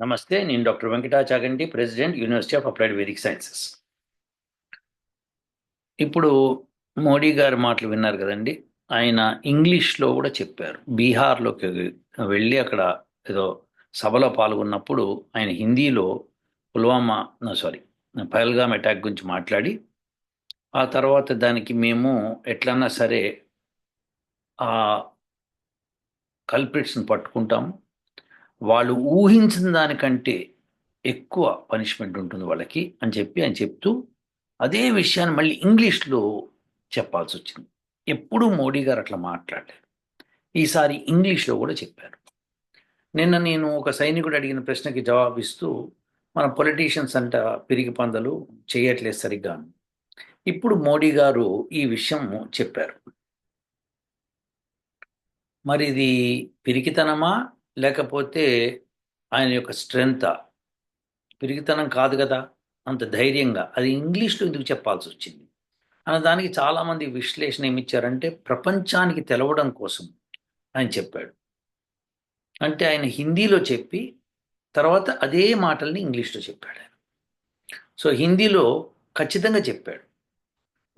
నమస్తే నేను doctor Venkata Chaganti president university of applied vedic sciences. ఇప్పుడు మోడీ గారి మాటలు విన్నారు కదండి ఆయన ఇంగ్లీష్లో కూడా చెప్పారు. బీహార్లోకి వెళ్ళి అక్కడ ఏదో సభలో పాల్గొన్నప్పుడు ఆయన హిందీలో పుల్వామా సారీ పహల్గామ్ అటాక్ గురించి మాట్లాడి ఆ తర్వాత దానికి మేము ఎట్లన్నా సరే ఆ కల్ప్రిట్స్ని పట్టుకుంటాము వాళ్ళు ఊహించిన దానికంటే ఎక్కువ పనిష్మెంట్ ఉంటుంది వాళ్ళకి అని చెప్పి ఆయన చెప్తూ అదే విషయాన్ని మళ్ళీ ఇంగ్లీష్లో చెప్పాల్సి వచ్చింది. ఎప్పుడూ మోడీ గారు అట్లా మాట్లాడలేదు. ఈసారి ఇంగ్లీష్లో కూడా చెప్పారు. నిన్న నేను ఒక సైనికుడు అడిగిన ప్రశ్నకి జవాబిస్తూ మన పొలిటీషియన్స్ అంట పిరిగి పందలు చేయట్లేదు సరిగ్గా ఇప్పుడు మోడీ గారు ఈ విషయం చెప్పారు. మరి ఇది పిరికితనమా? లేకపోతే ఆయన యొక్క స్ట్రెంగ్త్? పిరిగితనం కాదు కదా? అంత ధైర్యంగా. అది ఇంగ్లీష్లో ఎందుకు చెప్పాల్సి వచ్చింది? అన్న దానికి చాలామంది విశ్లేషణ ఏమిచ్చారంటే ప్రపంచానికి తెలవడం కోసం ఆయన చెప్పాడు. అంటే ఆయన హిందీలో చెప్పి తర్వాత అదే మాటల్ని ఇంగ్లీష్లో చెప్పాడు ఆయన. సో హిందీలో ఖచ్చితంగా చెప్పాడు.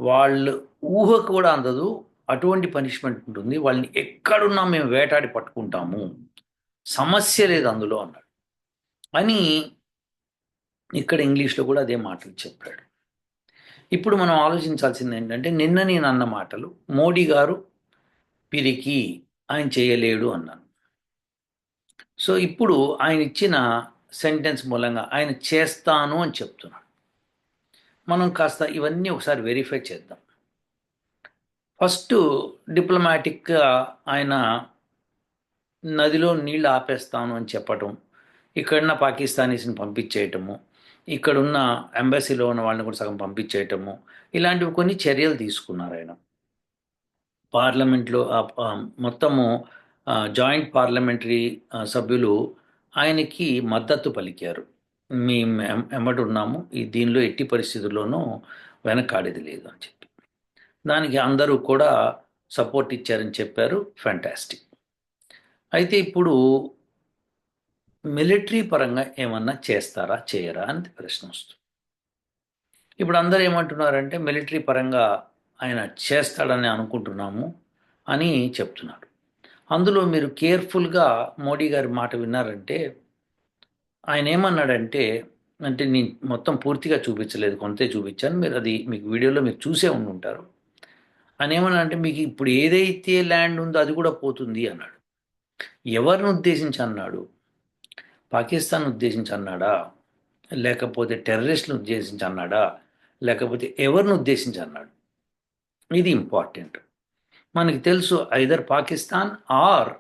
వాళ్ళు ఊహ కూడా అందదు అటువంటి పనిష్మెంట్ ఉంటుంది. వాళ్ళని ఎక్కడున్నా మేము వేటాడి పట్టుకుంటాము. సమస్య లేదు అందులో అన్నాడు. అని ఇక్కడ ఇంగ్లీష్లో కూడా అదే మాటలు చెప్పాడు. ఇప్పుడు మనం ఆలోచించాల్సింది ఏంటంటే నిన్న నేను అన్న మాటలు మోడీ గారు పిరికి ఆయన చేయలేడు అన్నాను. సో ఇప్పుడు ఆయన ఇచ్చిన సెంటెన్స్ మూలంగా ఆయన చేస్తాను అని చెప్తున్నాడు. మనం కాస్త ఇవన్నీ ఒకసారి వెరిఫై చేద్దాం. ఫస్ట్ డిప్లొమాటిక్గా ఆయన నదిలో నీళ్ళు ఆపేస్తాను అని చెప్పటం ఇక్కడున్న పాకిస్తానీస్ని పంపించేయటము ఇక్కడున్న ఎంబసీలో ఉన్న వాళ్ళని కూడా సగం పంపించేయటము ఇలాంటివి కొన్ని చర్యలు తీసుకున్నారు ఆయన. పార్లమెంట్లో మొత్తము జాయింట్ పార్లమెంటరీ సభ్యులు ఆయనకి మద్దతు పలికారు. మేము ఎమ్మటి ఉన్నాము ఈ దీనిలో ఎట్టి పరిస్థితుల్లోనూ వెనకాడేది లేదు అని చెప్పి. దానికి అందరూ కూడా సపోర్ట్ ఇచ్చారని చెప్పారు. ఫ్యాంటాస్టిక్ అయితే ఇప్పుడు మిలిటరీ పరంగా ఏమన్నా చేస్తారా చేయరా అని ప్రశ్న వస్తుంది. ఇప్పుడు అందరూ ఏమంటున్నారంటే మిలిటరీ పరంగా ఆయన చేస్తాడని అనుకుంటున్నాము అని చెప్తున్నారు. అందులో మీరు కేర్ఫుల్గా మోడీ గారి మాట విన్నారంటే ఆయన ఏమన్నాడంటే అంటే నేను మొత్తం పూర్తిగా చూపించలేదు కొంతే చూపించాను మీరు అది మీకు వీడియోలో మీరు చూసే ఉండి ఉంటారు ఆయన ఏమన్నా అంటే మీకు ఇప్పుడు ఏదైతే ల్యాండ్ ఉందో అది కూడా పోతుంది అన్నాడు. ఎవరిని ఉద్దేశించి అన్నాడు పాకిస్తాన్ ఉద్దేశించి అన్నాడా లేకపోతే టెర్రరిస్ట్ను ఉద్దేశించి అన్నాడా లేకపోతే ఎవరిని ఉద్దేశించి అన్నాడు ఇది ఇంపార్టెంట్. మనకి తెలుసు ఐదర్ పాకిస్తాన్ ఆర్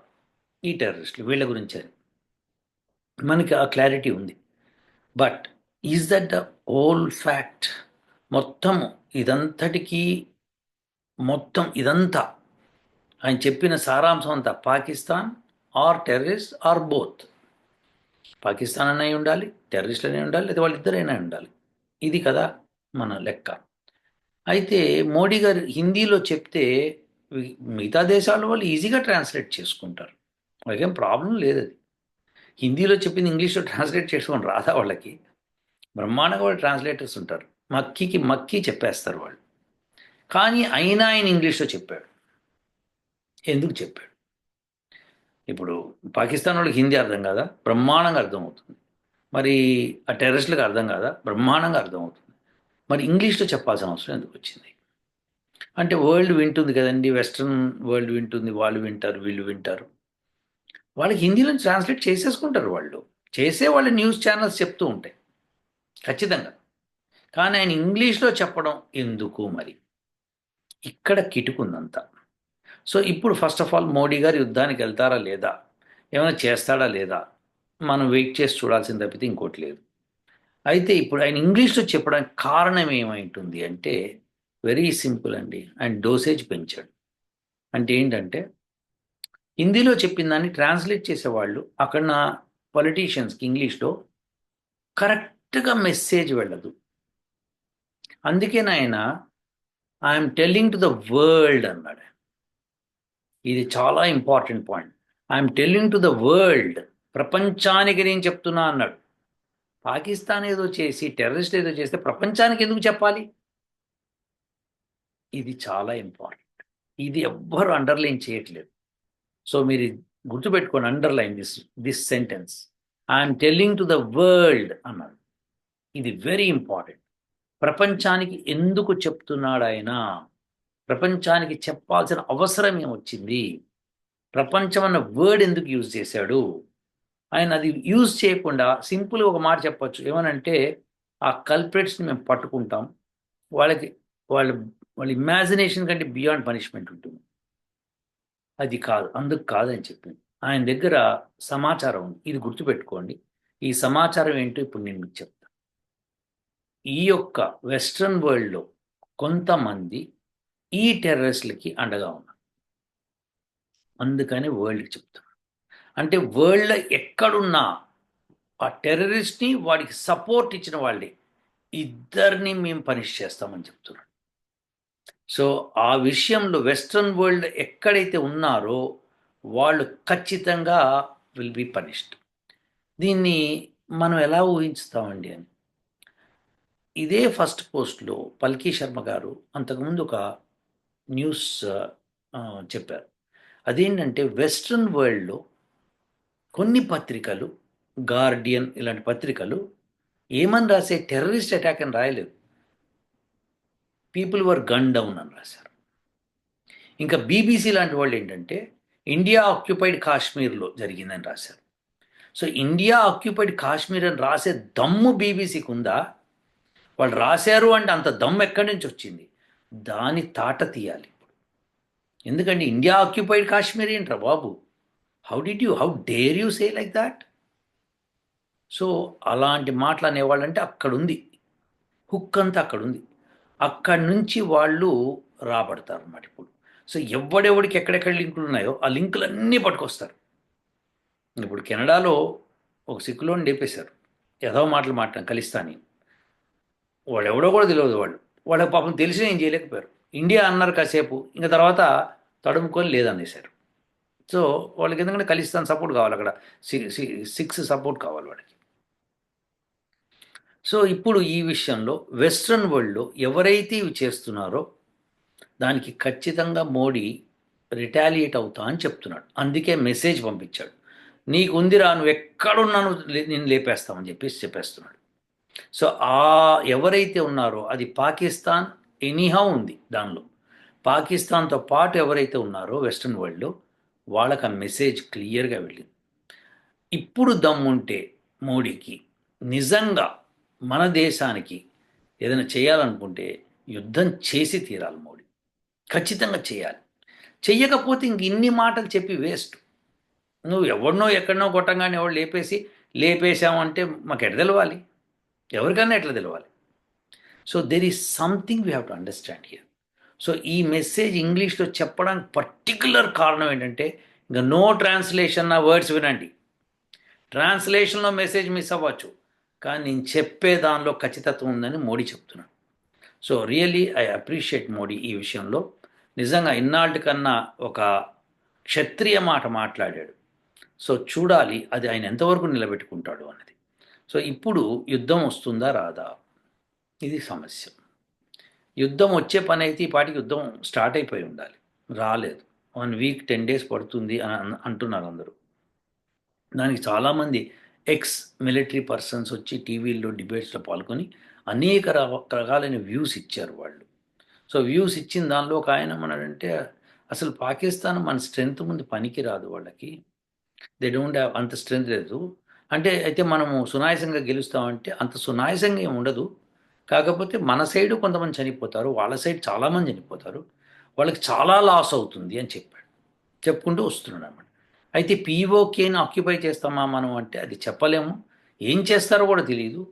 ఈ టెర్రరిస్టులు వీళ్ళ గురించి. అని మనకి ఆ క్లారిటీ ఉంది. But is that the whole fact? మొత్తం ఇదంతటికీ మొత్తం ఇదంతా. ఆయన చెప్పిన సారాంశం అంతా Pakistan or terrorist or both. Pakistan అనే ఉండాలి టెర్రరిస్ట్ అనే ఉండాలి లేదా వాళ్ళిద్దరైనా ఉండాలి. ఇది కదా మన లెక్క. అయితే మోడీ గారు హిందీలో చెప్తే మిగతా దేశాల వాళ్ళు ఈజీగా ట్రాన్స్లేట్ చేసుకుంటారు. వాళ్ళకేం ప్రాబ్లం లేదు అది. హిందీలో చెప్పింది ఇంగ్లీష్లో ట్రాన్స్లేట్ చేసుకొని రాదా వాళ్ళకి? బ్రహ్మాండంగా వాళ్ళు ట్రాన్స్లేటర్స్ ఉంటారు. మక్కీకి మక్కీ చెప్పేస్తారు వాళ్ళు. కానీ అయినా ఆయన ఇంగ్లీష్లో చెప్పాడు. ఎందుకు చెప్పాడు? ఇప్పుడు పాకిస్తాన్ వాళ్ళకి హిందీ అర్థం కాదా? బ్రహ్మాండంగా అర్థమవుతుంది. మరి ఆ టెర్రరిస్టులకు అర్థం కాదా? బ్రహ్మాండంగా అర్థమవుతుంది. మరి ఇంగ్లీష్లో చెప్పాల్సిన అవసరం ఎందుకు వచ్చింది? అంటే వరల్డ్ వింటుంది కదండి వెస్ట్రన్ వరల్డ్ వింటుంది వాళ్ళు వింటారు వీళ్ళు వింటారు. వాళ్ళకి హిందీలో ట్రాన్స్లేట్ చేసేసుకుంటారు వాళ్ళు. చేసే వాళ్ళ న్యూస్ ఛానల్స్ చెప్తూ ఉంటాయి. ఖచ్చితంగా. కానీ ఆయన ఇంగ్లీష్లో చెప్పడం ఎందుకు మరి? ఇక్కడ కిటుకుందంతా. సో ఇప్పుడు ఫస్ట్ ఆఫ్ ఆల్ మోడీ గారు యుద్ధానికి వెళ్తారా లేదా? ఏమైనా చేస్తాడా లేదా? మనం వెయిట్ చేసి చూడాల్సింది తప్పితే ఇంకోటి లేదు. అయితే ఇప్పుడు ఆయన ఇంగ్లీష్లో చెప్పడానికి కారణం ఏమైంటుంది అంటే వెరీ సింపుల్ అండి. ఆయన డోసేజ్ పెంచాడు. అంటే ఏంటంటే హిందీలో చెప్పిన దాన్ని ట్రాన్స్లేట్ చేసేవాళ్ళు అక్కడ నా పొలిటీషియన్స్కి ఇంగ్లీష్లో కరెక్ట్గా మెసేజ్ వెళ్ళదు. అందుకే నాయన I'm telling to the world అన్నాడు ఇది చాలా important point I'm telling to the world ప్రపంచానికి నేను చెప్తున్నా అన్నాడు. పాకిస్తాన్ ఏదో చేసి టెర్రరిస్ట్ ఏదో చేస్తే ప్రపంచానికి ఎందుకు చెప్పాలి? ఇది చాలా ఇంపార్టెంట్ ఇది ఎవ్వరు అండర్లైన్ చేయట్లేదు. సో మీరు గుర్తుపెట్టుకొని underline this this sentence I'm telling to the world అన్నాడు. ఇది వెరీ ఇంపార్టెంట్ ప్రపంచానికి ఎందుకు చెప్తున్నాడు ఆయన? ప్రపంచానికి చెప్పాల్సిన అవసరం ఏమొచ్చింది? ప్రపంచం అన్న వర్డ్ ఎందుకు యూజ్ చేశాడు? ఆయన అది యూజ్ చేయకుండా సింపుల్గా ఒక మాట చెప్పచ్చు. ఏమనంటే ఆ కల్ప్రేట్స్ని మేము పట్టుకుంటాం. వాళ్ళకి వాళ్ళ వాళ్ళ ఇమాజినేషన్ కంటే బియాండ్ పనిష్మెంట్ ఉంటుంది. అది కాదు అందుకు కాదని చెప్పింది ఆయన దగ్గర సమాచారం ఉంది. ఇది గుర్తుపెట్టుకోండి. ఈ సమాచారం ఏంటో ఇప్పుడు నేను మీకు చెప్తాను ఈ యొక్క వెస్ట్రన్ వరల్డ్లో కొంతమంది ఈ టెర్రరిస్ట్లకి అండగా ఉన్నారు అందుకని వరల్డ్కి చెప్తున్నాను అంటే వరల్డ్ ఎక్కడున్నా ఆ టెర్రరిస్ట్ని వాడికి సపోర్ట్ ఇచ్చిన వాళ్ళే. ఇద్దరిని మేము పనిష్ చేస్తామని చెప్తున్నాడు. సో ఆ విషయంలో వెస్ట్రన్ వరల్డ్ ఎక్కడైతే ఉన్నారో వాళ్ళు ఖచ్చితంగా విల్ బి పనిష్డ్. దీన్ని మనం ఎలా ఊహించుతామండి అని? ఇదే ఫస్ట్ పోస్ట్లో పల్కీ శర్మ గారు అంతకుముందు ఒక న్యూస్ చెప్పారు. అదేంటంటే వెస్ట్రన్ వరల్డ్లో కొన్ని పత్రికలు గార్డియన్ ఇలాంటి పత్రికలు ఏమని రాసే టెర్రరిస్ట్ అటాక్ అని రాయలేదు. పీపుల్ వర్ గన్ డౌన్ అని రాశారు. ఇంకా బీబీసీ లాంటి వాళ్ళు ఏంటంటే ఇండియా ఆక్యుపైడ్ కాశ్మీర్లో జరిగిందని రాశారు. సో ఇండియా ఆక్యుపైడ్ కాశ్మీర్ అని రాసే దమ్ము బీబీసీకి ఉందా? వాళ్ళు రాశారు అంటే అంత దమ్ము ఎక్కడి నుంచి వచ్చింది? దాని తాట తీయాలి ఇప్పుడు. ఎందుకంటే ఇండియా ఆక్యుపైడ్ కాశ్మీర్ ఏంట్రా బాబు? How did you how dare you say like that so అలాంటి మాటలు అనేవాళ్ళంటే అక్కడ ఉంది హుక్ అంతా అక్కడ ఉంది అక్కడి నుంచి వాళ్ళు రాబడతారు అన్నమాట ఇప్పుడు. సో ఎవడెవడికి ఎక్కడెక్కడ లింకులు ఉన్నాయో ఆ లింకులు అన్నీ పట్టుకొస్తారు. ఇప్పుడు కెనడాలో ఒక సిక్కులోని లేపేశారు. ఏదో మాటలు మాట్లాడిన కలిస్తాని వాడు ఎవడో కూడా తెలియదు వాళ్ళు. వాళ్ళకి పాపం తెలిసి ఏం చేయలేకపోయారు. ఇండియా అన్నారు కాసేపు ఇంకా తర్వాత తడుముకొని లేదనేశారు. సో వాళ్ళకి ఎందుకంటే ఖలిస్తాన్ సపోర్ట్ కావాలి అక్కడ. సిక్స్ సపోర్ట్ కావాలి వాడికి సో ఇప్పుడు ఈ విషయంలో వెస్ట్రన్ వరల్డ్లో ఎవరైతే ఇవి చేస్తున్నారో దానికి ఖచ్చితంగా మోడీ రిటాలియేట్ అవుతా అని చెప్తున్నాడు. అందుకే మెసేజ్ పంపించాడు. నీకు ఉందిరా నువ్వు ఎక్కడున్నాను నేను లేపేస్తామని చెప్పేసి చెప్పేస్తున్నాడు. సో ఆ ఎవరైతే ఉన్నారో అది పాకిస్తాన్ ఎనీహా ఉంది దానిలో. పాకిస్తాన్తో పాటు ఎవరైతే ఉన్నారో వెస్ట్రన్ వరల్డ్లో వాళ్ళకి ఆ మెసేజ్ క్లియర్గా వెళ్ళింది. ఇప్పుడు దమ్ముంటే మోడీకి నిజంగా మన దేశానికి ఏదైనా చేయాలనుకుంటే యుద్ధం చేసి తీరాలి మోడీ. ఖచ్చితంగా చేయాలి. చెయ్యకపోతే ఇంక ఇన్ని మాటలు చెప్పి వేస్ట్. నువ్వు ఎవరినో ఎక్కడనో కొట్టంగానే ఎవరు లేపేసి లేపేశామంటే మాకు ఎట్లా తెలవాలి ఎవరికన్నా ఎట్లా తెలవాలి? So there is something we have to understand here so ఈ మెసేజ్ ఇంగ్లీష్లో చెప్పడానికి పర్టికులర్ కారణం ఏంటంటే ఇంకా నో ట్రాన్స్లేషన్ నా వర్డ్స్ వినండి. ట్రాన్స్లేషన్లో మెసేజ్ మిస్ అవ్వచ్చు కానీ నేను చెప్పే దానిలో ఖచ్చితత్వం ఉందని మోడీ చెప్తున్నాను so really I appreciate Modi ఈ విషయంలో. నిజంగా ఇన్నాళ్ళ కన్నా ఒక క్షత్రియ మాట మాట్లాడాడు. సో చూడాలి అది ఆయన ఎంతవరకు నిలబెట్టుకుంటాడు అన్నది. సో ఇప్పుడు యుద్ధం వస్తుందా రాదా? ఇది సమస్య. యుద్ధం వచ్చే పని అయితే ఈ పాటికి యుద్ధం స్టార్ట్ అయిపోయి ఉండాలి. రాలేదు. వన్ వీక్ టెన్ డేస్ పడుతుంది అని అన్- అంటున్నారు అందరూ. దానికి చాలామంది ఎక్స్ మిలిటరీ పర్సన్స్ వచ్చి టీవీల్లో డిబేట్స్లో పాల్గొని అనేక రకాలైన వ్యూస్ ఇచ్చారు వాళ్ళు. సో వ్యూస్ ఇచ్చిన దానిలో ఒక ఆయన ఏమన్నాడంటే అసలు పాకిస్తాన్ మన స్ట్రెంగ్త్ ముందు పనికి రాదు వాళ్ళకి. దే డోంట్ హ్యావ్ అంత స్ట్రెంగ్త్ లేదు. అంటే అయితే మనము సునాయసంగా గెలుస్తామంటే అంత సునాయసంగా ఏమి ఉండదు. కాకపోతే మన సైడు కొంతమంది చనిపోతారు వాళ్ళ సైడ్ చాలామంది చనిపోతారు. వాళ్ళకి చాలా లాస్ అవుతుంది అని చెప్పాడు. చెప్పుకుంటూ వస్తున్నాడు అనమాట అయితే పీఓకేని ఆక్యుపై చేస్తామా మనం అంటే అది చెప్పలేము. ఏం చేస్తారో కూడా తెలియదు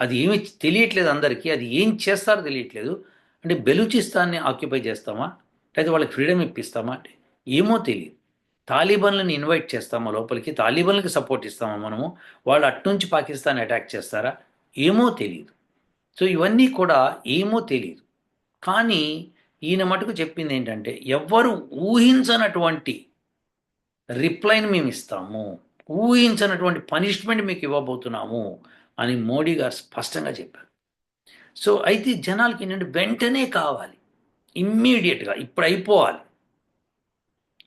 అది ఏమి తెలియట్లేదు అందరికీ. అది ఏం చేస్తారో తెలియట్లేదు. అంటే బెలూచిస్తాన్ని ఆక్యుపై చేస్తామా? లేదా వాళ్ళకి ఫ్రీడమ్ ఇప్పిస్తామా అంటే ఏమో తెలియదు తాలిబాన్లను ఇన్వైట్ చేస్తామా లోపలికి? తాలిబన్లకు సపోర్ట్ ఇస్తామా మనము? వాళ్ళు అట్నుంచి పాకిస్తాన్ అటాక్ చేస్తారా? ఏమో తెలియదు సో ఇవన్నీ కూడా ఏమో తెలియదు కానీ ఈయన మటుకు చెప్పింది ఏంటంటే ఎవ్వరు ఊహించనటువంటి రిప్లైని మేము ఇస్తాము. ఊహించనటువంటి పనిష్మెంట్ మీకు ఇవ్వబోతున్నాము అని మోడీ గారు స్పష్టంగా చెప్పారు. సో అయితే జనాలకి ఏంటంటే వెంటనే కావాలి. ఇమ్మీడియట్గా ఇప్పుడు అయిపోవాలి.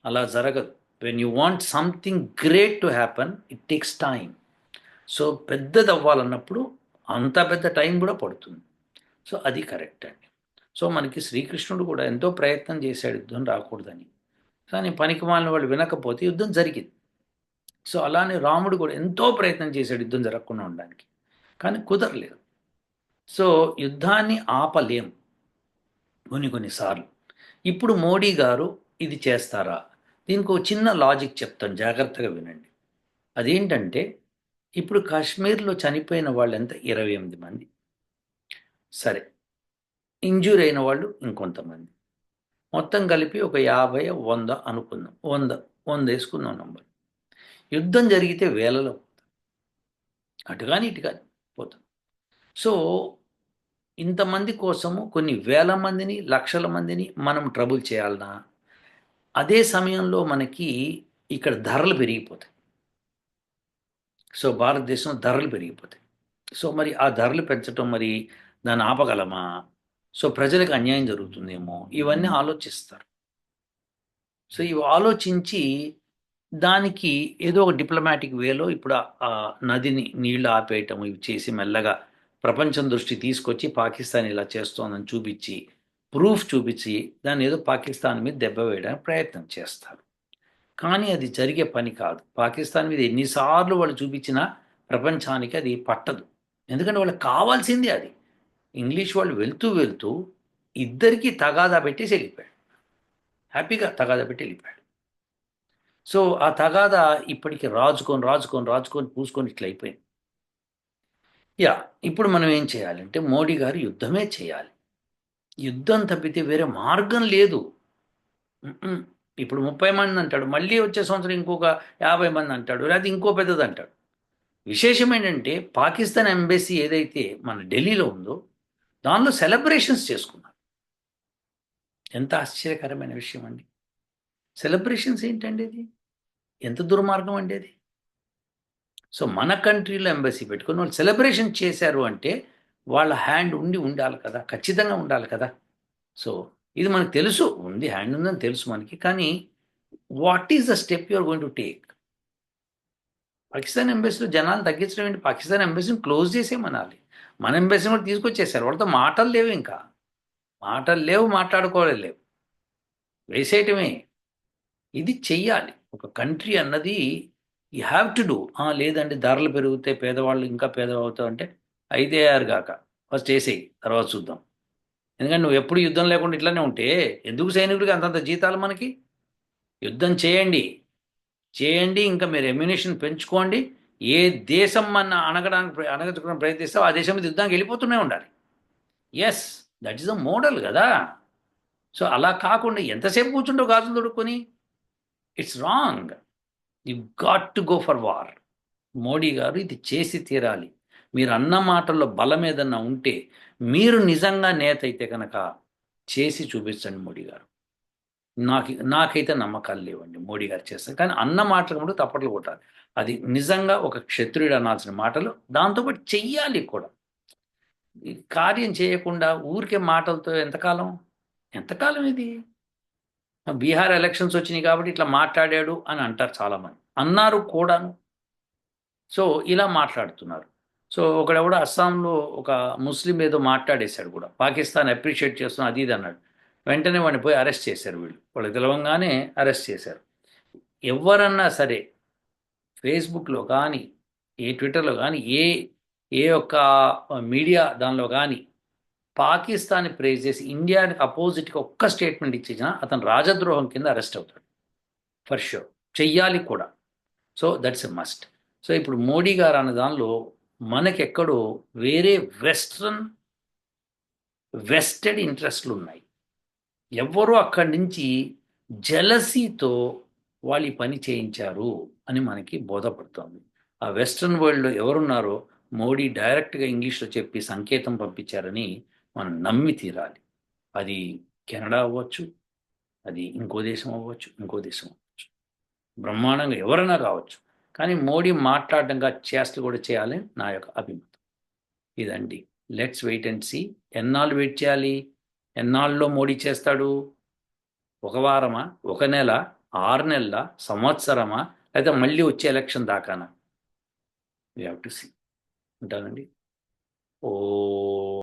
అలా జరగదు. When you want something great to happen it takes time so పెద్దది అవ్వాలన్నప్పుడు అంత పెద్ద టైం కూడా పడుతుంది. సో అది కరెక్ట్ అండి. సో మనకి శ్రీకృష్ణుడు కూడా ఎంతో ప్రయత్నం చేశాడు యుద్ధం రాకూడదని. కానీ పనికి మాలిన వాళ్ళు వినకపోతే యుద్ధం జరిగింది. సో అలానే రాముడు కూడా ఎంతో ప్రయత్నం చేశాడు యుద్ధం జరగకుండా ఉండడానికి. కానీ కుదరలేదు. సో యుద్ధాన్ని ఆపలేం. కొన్ని కొన్నిసార్లు ఇప్పుడు మోడీ గారు ఇది చేస్తారా? దీనికి ఒక చిన్న లాజిక్ చెప్తాను జాగ్రత్తగా వినండి. అదేంటంటే ఇప్పుడు కాశ్మీర్లో చనిపోయిన వాళ్ళు ఎంత? ఇరవై ఎనిమిది మంది. సరే ఇంజూర్ అయిన వాళ్ళు ఇంకొంతమంది. మొత్తం కలిపి ఒక యాభై వంద అనుకుందాం. వంద వంద వేసుకుందాం నంబర్. యుద్ధం జరిగితే వేలలో పోతాం. అటు కానీ ఇటు కానీ పోతాం. సో ఇంతమంది కోసము కొన్ని వేల మందిని లక్షల మందిని మనం ట్రబుల్ చేయాలన్నా అదే సమయంలో మనకి ఇక్కడ ధరలు పెరిగిపోతాయి. సో భారతదేశం ధరలు పెరిగిపోతాయి. సో మరి ఆ ధరలు పెంచడం మరి దాన్ని ఆపగలమా? సో ప్రజలకు అన్యాయం జరుగుతుందేమో? ఇవన్నీ ఆలోచిస్తారు. సో ఇవి ఆలోచించి దానికి ఏదో ఒక డిప్లొమాటిక్ వేలో ఇప్పుడు ఆ- నదిని నీళ్ళు ఆపేయటం ఇవి చేసి మెల్లగా ప్రపంచం దృష్టి తీసుకొచ్చి పాకిస్తాన్ ఇలా చేస్తోందని చూపించి ప్రూఫ్ చూపించి దాన్ని ఏదో పాకిస్తాన్ మీద దెబ్బ వేయడానికి ప్రయత్నం చేస్తారు. కానీ అది జరిగే పని కాదు. పాకిస్తాన్ మీద ఎన్నిసార్లు వాళ్ళు చూపించినా ప్రపంచానికి అది పట్టదు. ఎందుకంటే వాళ్ళకి కావాల్సింది అది. ఇంగ్లీష్ వాళ్ళు వెళ్తూ వెళ్తూ ఇద్దరికీ తగాదా పెట్టేసి వెళ్ళిపోయాడు. హ్యాపీగా తగాదా పెట్టి వెళ్ళిపోయాడు. సో ఆ తగాదా ఇప్పటికి రాజుకొని రాజుకొని రాజుకొని పూసుకొని ఇట్లా అయిపోయింది యా ఇప్పుడు మనం ఏం చేయాలంటే మోడీ గారు యుద్ధమే చేయాలి. యుద్ధం తప్పితే వేరే మార్గం లేదు. ఇప్పుడు ముప్పై మంది అంటాడు మళ్ళీ వచ్చే సంవత్సరం ఇంకొక యాభై మంది అంటాడు లేదా ఇంకో పెద్దది అంటాడు. విశేషం ఏంటంటే పాకిస్తాన్ ఎంబసీ ఏదైతే మన ఢిల్లీలో ఉందో దానిలో సెలబ్రేషన్స్ చేసుకున్నారు. ఎంత ఆశ్చర్యకరమైన విషయం అండి. సెలబ్రేషన్స్ ఏంటండి ఇది? ఎంత దుర్మార్గం అండి అది? సో మన కంట్రీలో ఎంబసీ పెట్టుకుని వాళ్ళు సెలబ్రేషన్ చేశారు అంటే వాళ్ళ హ్యాండ్ ఉండి ఉండాలి కదా ఖచ్చితంగా ఉండాలి కదా. సో ఇది మనకు తెలుసు ఉంది హ్యాండ్ ఉందని తెలుసు మనకి కానీ what is the step you're going to take? Pakistan ఎంబసీలో జనాలు తగ్గించడం ఏంటి? పాకిస్తాన్ ఎంబసీని క్లోజ్ చేసేమనాలి మన ఎంబసీని కూడా తీసుకొచ్చేసారు వాళ్ళతో మాటలు లేవు ఇంకా. మాటలు లేవు మాట్లాడుకోవాలి లేవు. వేసేయటమే. ఇది చెయ్యాలి. ఒక కంట్రీ అన్నది యూ హ్యావ్ టు డూ. లేదండి ధరలు పెరిగితే పేదవాళ్ళు ఇంకా పేదవాళ్ళు అంటే అయితే అయ్యారు కాక ఫస్ట్ వేసేయి తర్వాత చూద్దాం. ఎందుకంటే నువ్వు ఎప్పుడు యుద్ధం లేకుండా ఇట్లానే ఉంటే ఎందుకు సైనికుడికి అంతంత జీతాలు మనకి? యుద్ధం చేయండి. చేయండి ఇంకా మీరు ఎమ్యునేషన్ పెంచుకోండి. ఏ దేశం మన అనగడానికి ప్ర- అనగచుకోవడానికి ఆ దేశం మీద యుద్ధానికి వెళ్ళిపోతూనే ఉండాలి. Yes that is the model కదా. సో అలా కాకుండా ఎంతసేపు కూర్చుంటావు గాజులు తొడుక్కొని? It's wrong you got to go for war Modi గారు ఇది చేసి తీరాలి. మీరు అన్న మాటల్లో బలం ఏదన్నా ఉంటే మీరు నిజంగా నేత అయితే కనుక చేసి చూపించండి మోడీ గారు. నాకు నాకైతే నమ్మకాలు లేవండి మోడీ గారు చేస్తారు కానీ అన్న మాటలు కూడా తప్పట్లు కొట్టాలి. అది నిజంగా ఒక క్షత్రియుడు అనాల్సిన మాటలు. దాంతోపాటు చెయ్యాలి కూడా. ఈ కార్యం చేయకుండా ఊరికే మాటలతో ఎంతకాలం? ఎంతకాలం ఇది? బీహార్ ఎలక్షన్స్ వచ్చినాయి కాబట్టి ఇట్లా మాట్లాడాడు అని అంటారు చాలామంది. అన్నారు కూడాను. సో ఇలా మాట్లాడుతున్నారు. సో ఒకడెవడో అస్సాంలో ఒక ముస్లిం ఏదో మాట్లాడేశాడు కూడా. పాకిస్తాన్ అప్రిషియేట్ చేస్తున్నా అది ఇది అన్నాడు. వెంటనే వాడిని పోయి అరెస్ట్ చేశారు వీళ్ళు. వాళ్ళకి తెలవంగానే అరెస్ట్ చేశారు. ఎవరన్నా సరే ఫేస్బుక్లో కానీ ఏ ట్విట్టర్లో కానీ ఏ ఏ ఒక్క మీడియా దానిలో కానీ పాకిస్తాన్ ప్రేజ్ చేసి ఇండియాకి అపోజిట్గా ఒక్క స్టేట్మెంట్ ఇచ్చినా అతను రాజద్రోహం కింద అరెస్ట్ అవుతాడు. ఫర్ షూర్ చెయ్యాలి కూడా. So that's a must. So ఇప్పుడు మోడీ గారు అన్న దానిలో మనకెక్కడో వేరే వెస్ట్రన్ వెస్టెడ్ ఇంట్రెస్ట్లు ఉన్నాయి ఎవ్వరూ అక్కడి నుంచి జలసీతో వాళ్ళు పని చేయించారు అని మనకి బోధపడుతోంది. ఆ వెస్ట్రన్ వరల్డ్లో ఎవరున్నారో మోడీ డైరెక్ట్గా ఇంగ్లీష్లో చెప్పి సంకేతం పంపించారని మనం నమ్మి తీరాలి. అది కెనడా అవ్వచ్చు అది ఇంకో దేశం అవ్వచ్చు ఇంకో దేశం అవ్వచ్చు. బ్రహ్మాండంగా ఎవరైనా కావచ్చు. కానీ మోడీ మాట్లాడడంగా చేష్టలు కూడా చేయాలని నా యొక్క అభిమతం. ఇదండి. లెట్స్ వెయిట్ అండ్ సీ ఎన్నాళ్ళు వెయిట్ చేయాలి? ఎన్నాళ్ళలో మోడీ చేస్తాడు? ఒక వారమా? ఒక నెల? ఆరు నెలల? సంవత్సరమా? లేదా మళ్ళీ వచ్చే ఎలక్షన్ దాకానా? వీ హ్యావ్ టు సీ ఉంటానండి. ఓ